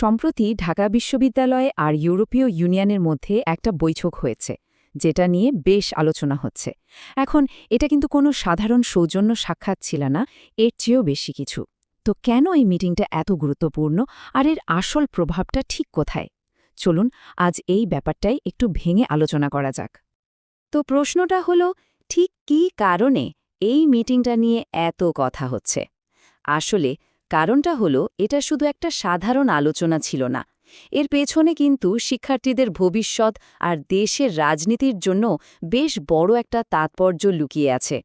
সম্প্রতি ঢাকা বিশ্ববিদ্যালয়ে আর ইউরোপীয় ইউনিয়নের মধ্যে একটা বৈঠক হয়েছে, যেটা নিয়ে বেশ আলোচনা হচ্ছে। এখন, এটা কিন্তু কোনো সাধারণ সৌজন্য সাক্ষাৎ ছিল না, এর চেয়েও বেশি কিছু। তো কেন এই মিটিংটা এত গুরুত্বপূর্ণ, আর এর আসল প্রভাবটা ঠিক কোথায়? চলুন, আজ এই ব্যাপারটাই একটু ভেঙে আলোচনা করা যাক। তো প্রশ্নটা হলো, ঠিক কী কারণে এই মিটিংটা নিয়ে এত কথা হচ্ছে? আসলে কারণটা হলো, এটা শুধু একটা সাধারণ আলোচনা ছিল না। এর পেছনে কিন্তু শিক্ষার্থীদের ভবিষ্যৎ আর দেশের রাজনীতির জন্য বেশ বড় একটা তাৎপর্য লুকিয়ে আছে।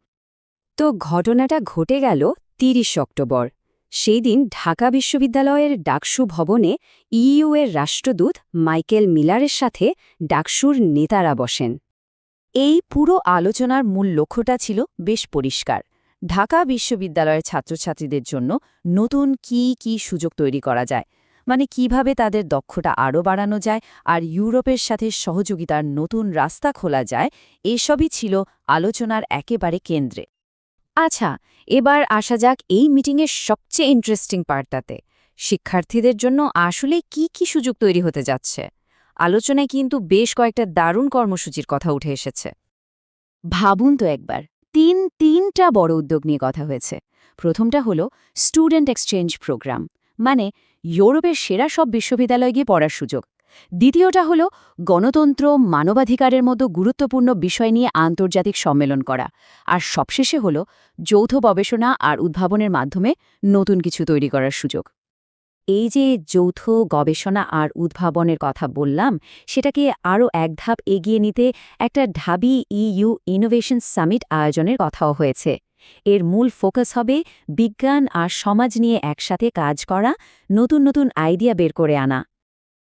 তো ঘটনাটা ঘটে গেল ৩০ অক্টোবর। সেই দিন ঢাকা বিশ্ববিদ্যালয়ের ডাকসু ভবনে ইইউ এর রাষ্ট্রদূত মাইকেল মিলারের সাথে ডাকসুর নেতারা বসেন। এই পুরো আলোচনার মূল লক্ষ্যটা ছিল বেশ পরিষ্কার। ঢাকা বিশ্ববিদ্যালয়ের ছাত্রছাত্রীদের জন্য নতুন কি কি সুযোগ তৈরি করা যায়? মানে কীভাবে তাদের দক্ষতা আরও বাড়ানো যায়? আর ইউরোপের সাথে সহযোগিতার নতুন রাস্তা খোলা যায়? এসবই ছিল আলোচনার একেবারে কেন্দ্রে। আচ্ছা এবার আসা যাক এই মিটিংয়ের সবচেয়ে ইন্টারেস্টিং পার্টটাতে শিক্ষার্থীদের জন্য আসলে কি কি সুযোগ তৈরি হতে যাচ্ছে? আলোচনায় কিন্তু বেশ কয়েকটা দারুণ কর্মসূচির কথা উঠে এসেছে। ভাবুন তো একবার। তিন, তিনটা বড় উদ্যোগ নিয়ে কথা হয়েছে। প্রথমটা হলো স্টুডেন্ট এক্সচেঞ্জ প্রোগ্রাম মানে ইউরোপের সেরা সব বিশ্ববিদ্যালয়ে গিয়ে পড়ার সুযোগ। দ্বিতীয়টা হলো গণতন্ত্র, মানবাধিকারের মতো গুরুত্বপূর্ণ বিষয় নিয়ে আন্তর্জাতিক সম্মেলন করা। আর সবশেষে হল যৌথ গবেষণা আর উদ্ভাবনের মাধ্যমে নতুন কিছু তৈরি করার সুযোগ। এই যে যৌথ গবেষণা আর উদ্ভাবনের কথা বললাম, সেটাকে আরও এক ধাপ এগিয়ে নিতে একটা ঢাবি ইইউ ইনোভেশন সামিট আয়োজনের কথাও হয়েছে। এর মূল ফোকাস হবে বিজ্ঞান আর সমাজ নিয়ে একসাথে কাজ করা, নতুন নতুন আইডিয়া বের করে আনা।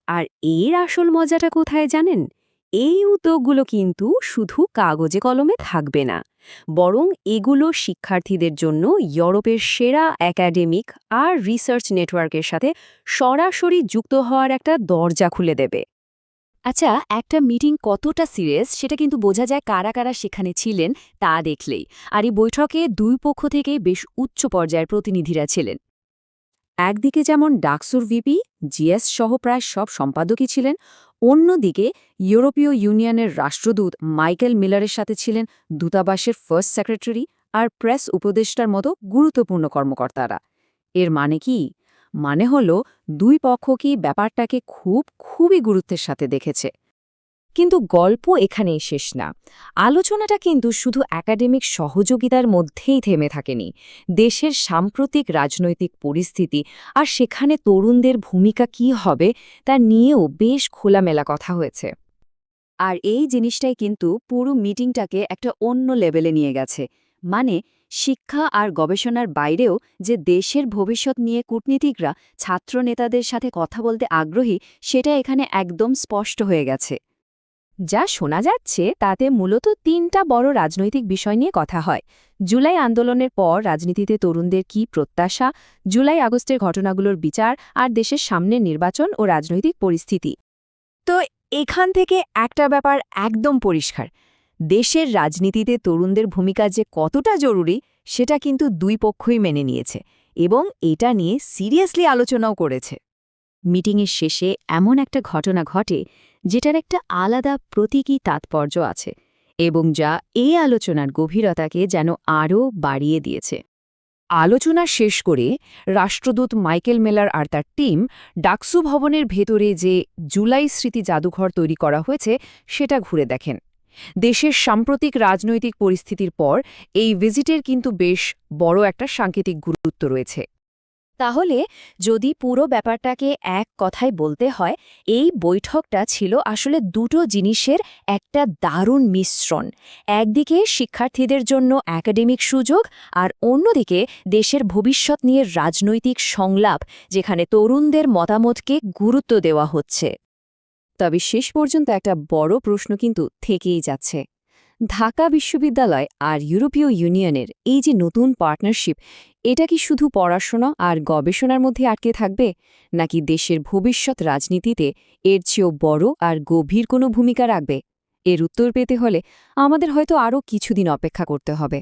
আর এর আসল মজাটা কোথায় জানেন? এই উদ্যোগগুলো কিন্তু শুধু কাগজে কলমে থাকবে না, বরং এগুলো শিক্ষার্থীদের জন্য ইউরোপের সেরা একাডেমিক আর রিসার্চ নেটওয়ার্কের সাথে সরাসরি যুক্ত হওয়ার একটা দরজা খুলে দেবে। আচ্ছা একটা মিটিং কতটা সিরিয়াস সেটা কিন্তু বোঝা যায় কারা কারা সেখানে ছিলেন তা দেখলেই, আর এই বৈঠকে দুই পক্ষ থেকে বেশ উচ্চ পর্যায়ের প্রতিনিধিরা ছিলেন। একদিকে যেমন ডাকসুর ভিপি, জিএস সহ প্রায় সব সম্পাদকই ছিলেন অন্যদিকে, ইউরোপীয় ইউনিয়নের রাষ্ট্রদূত মাইকেল মিলারের সাথে ছিলেন দূতাবাসের ফার্স্ট সেক্রেটারি আর প্রেস উপদেষ্টার মতো গুরুত্বপূর্ণ কর্মকর্তারা। এর মানে কি? মানে হল, দুই পক্ষ কি ব্যাপারটাকে খুব, খুবই গুরুত্বের সাথে দেখেছে। কিন্তু গল্প এখানেই শেষ না। আলোচনাটা কিন্তু শুধু একাডেমিক সহযোগিতার মধ্যেই থেমে থাকেনি। দেশের সাম্প্রতিক রাজনৈতিক পরিস্থিতি আর সেখানে তরুণদের ভূমিকা কি হবে তা নিয়েও বেশ খোলামেলা কথা হয়েছে। আর এই জিনিসটাই কিন্তু পুরো মিটিংটাকে একটা অন্য লেভেলে নিয়ে গেছে। মানে শিক্ষা আর গবেষণার বাইরেও যে দেশের ভবিষ্যৎ নিয়ে কূটনীতিকরা, ছাত্রনেতাদের সাথে কথা বলতে আগ্রহী, সেটা এখানে একদম স্পষ্ট হয়ে গেছে। যা শোনা যাচ্ছে তাতে মূলত তিনটা বড় রাজনৈতিক বিষয় নিয়ে কথা হয়। জুলাই আন্দোলনের পর রাজনীতিতে তরুণদের কি প্রত্যাশা, জুলাই আগস্টের ঘটনাগুলোর বিচার আর দেশের সামনে নির্বাচন ও রাজনৈতিক পরিস্থিতি। তো এখান থেকে একটা ব্যাপার একদম পরিষ্কার। দেশের রাজনীতিতে তরুণদের ভূমিকা যে কতটা জরুরি, সেটা কিন্তু দুই পক্ষই মেনে নিয়েছে এবং এটা নিয়ে সিরিয়াসলি আলোচনাও করেছে। মিটিংয়ের শেষে এমন একটা ঘটনা ঘটে যেটার একটা আলাদা প্রতীকী তাৎপর্য আছে এবং যা এই আলোচনার গভীরতাকে যেন আরও বাড়িয়ে দিয়েছে। আলোচনা শেষ করে রাষ্ট্রদূত মাইকেল মেলার আর তার টিম ডাকসু ভবনের ভেতরে যে জুলাই স্মৃতি জাদুঘর তৈরি করা হয়েছে সেটা ঘুরে দেখেন। দেশের সাম্প্রতিক রাজনৈতিক পরিস্থিতির পর এই ভিজিটের কিন্তু বেশ বড় একটা সাংকেতিক গুরুত্ব রয়েছে। তাহলে যদি পুরো ব্যাপারটাকে এক কথায় বলতে হয়, এই বৈঠকটা ছিল আসলে দুটো জিনিসের একটা দারুণ মিশ্রণ। একদিকে শিক্ষার্থীদের জন্য একাডেমিক সুযোগ আর অন্যদিকে দেশের ভবিষ্যৎ নিয়ে রাজনৈতিক সংলাপ, যেখানে তরুণদের মতামতকে গুরুত্ব দেওয়া হচ্ছে। তবে শেষ পর্যন্ত একটা বড় প্রশ্ন কিন্তু থেকেই যাচ্ছে। ঢাকা বিশ্ববিদ্যালয় আর ইউরোপীয় ইউনিয়নের এই যে নতুন পার্টনারশিপ, এটা কি শুধু পড়াশোনা আর গবেষণার মধ্যে আটকে থাকবে, নাকি দেশের ভবিষ্যৎ রাজনীতিতে এর চেয়েও বড় আর গভীর কোনো ভূমিকা রাখবে? এর উত্তর পেতে হলে আমাদের হয়তো আরও কিছুদিন অপেক্ষা করতে হবে।